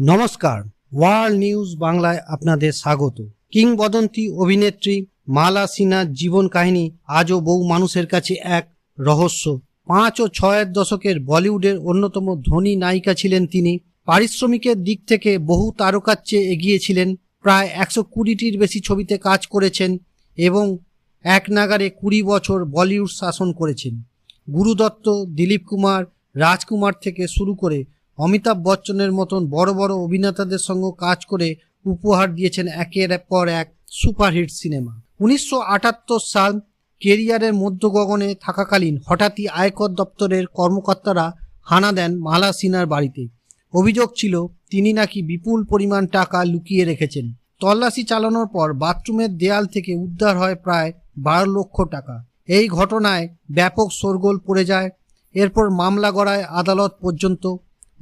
নমস্কার, world news বাংলায় আপনাদের স্বাগত। কিংবদন্তি অভিনেত্রী মালা সিনহার জীবন কাহিনী আজও বহু মানুষের কাছে এক রহস্য। পাঁচ ও ছয়ের দশকের বলিউডের অন্যতম ধনী নায়িকা ছিলেন তিনি। পারিশ্রমিকের দিক থেকে বহু তারকার চেয়ে এগিয়েছিলেন। প্রায় একশো কুড়িটির বেশি ছবিতে কাজ করেছেন এবং এক নাগারে কুড়ি বছর বলিউড শাসন করেছেন। গুরুদত্ত, দিলীপ কুমার, রাজকুমার থেকে শুরু করে অমিতাভ বচ্চনের মতন বড় বড় অভিনেতাদের সঙ্গে কাজ করে উপহার দিয়েছেন একের পর এক সুপারহিট সিনেমা। উনিশশো আটাত্তর সাল কেরিয়ারের মধ্য গগনে থাকাকালীন হঠাৎই আয়কর দপ্তরের কর্মকর্তারা হানা দেন মালা সিনার বাড়িতে। অভিযোগ ছিল, তিনি নাকি বিপুল পরিমাণ টাকা লুকিয়ে রেখেছেন। তল্লাশি চালানোর পর বাথরুমের দেয়াল থেকে উদ্ধার হয় প্রায় বারো লক্ষ টাকা। এই ঘটনায় ব্যাপক শোরগোল পড়ে যায়। এরপর মামলা গড়ায় আদালত পর্যন্ত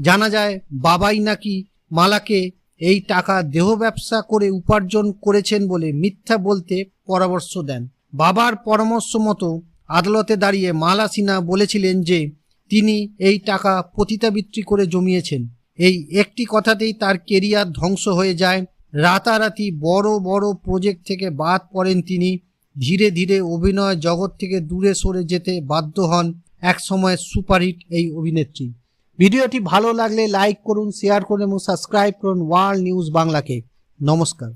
জানা যায়, বাবাই নাকি মালাকে এই টাকা দেহ ব্যবসা করে উপার্জন করেছেন বলে মিথ্যা বলতে পরামর্শ দেন। বাবার পরামর্শ মতো আদালতে দাঁড়িয়ে মালা সিনহা বলেছিলেন যে, তিনি এই টাকা পতিতাবৃত্তি করে জমিয়েছেন। এই একটি কথাতেই তার কেরিয়ার ধ্বংস হয়ে যায়। রাতারাতি বড় বড় প্রজেক্ট থেকে বাদ পড়েন তিনি। ধীরে ধীরে অভিনয় জগৎ থেকে দূরে সরে যেতে বাধ্য হন এক সময় সুপারহিট এই অভিনেত্রী। ভিডিওটি ভালো লাগলে লাইক করুন শেয়ার করুন এবং সাবস্ক্রাইব করুন ওয়ার্ল্ড নিউজ বাংলাকে। নমস্কার।